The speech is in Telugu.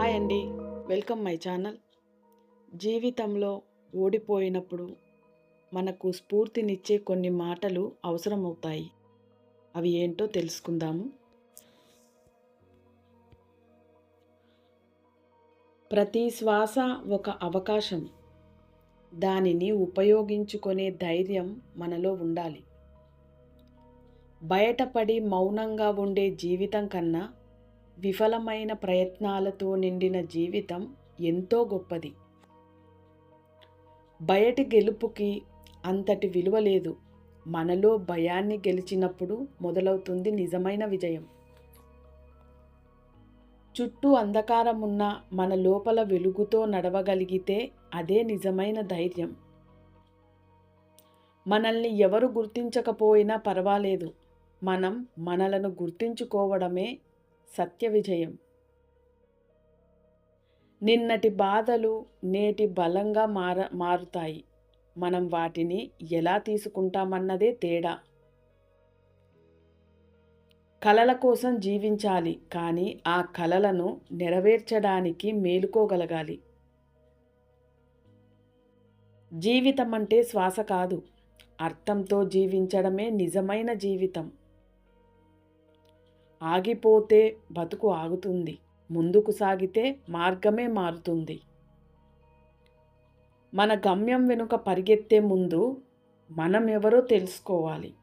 హాయ్ అండి. Welcome my channel. జీవితంలో ఓడిపోయినప్పుడు మనకు స్ఫూర్తినిచ్చే కొన్ని మాటలు అవసరమవుతాయి. అవి ఏంటో తెలుసుకుందాము. ప్రతి శ్వాస ఒక అవకాశం. దానిని ఉపయోగించుకునే ధైర్యం మనలో ఉండాలి. బయటపడి మౌనంగా ఉండే జీవితం కన్నా విఫలమైన ప్రయత్నాలతో నిండిన జీవితం ఎంతో గొప్పది. బయటి గెలుపుకి అంతటి విలువ లేదు. మనలో భయాన్ని గెలిచినప్పుడు మొదలవుతుంది నిజమైన విజయం. చుట్టూ అంధకారం ఉన్న మన లోపల వెలుగుతో నడవగలిగితే అదే నిజమైన ధైర్యం. మనల్ని ఎవరు గుర్తించకపోయినా పర్వాలేదు. మనం మనలను గుర్తించుకోవడమే సత్య విజయం. నిన్నటి బాధలు నేటి బలంగా మార మారుతాయి. మనం వాటిని ఎలా తీసుకుంటామన్నదే తేడా. కలల కోసం జీవించాలి కానీ ఆ కలలను నెరవేర్చడానికి మేలుకోగలగాలి. జీవితం అంటే శ్వాస కాదు. అర్థంతో జీవించడమే నిజమైన జీవితం. ఆగిపోతే బతుకు ఆగుతుంది. ముందుకు సాగితే మార్గమే మారుతుంది. మన గమ్యం వెనుక పరిగెత్తే ముందు మనం ఎవరో తెలుసుకోవాలి.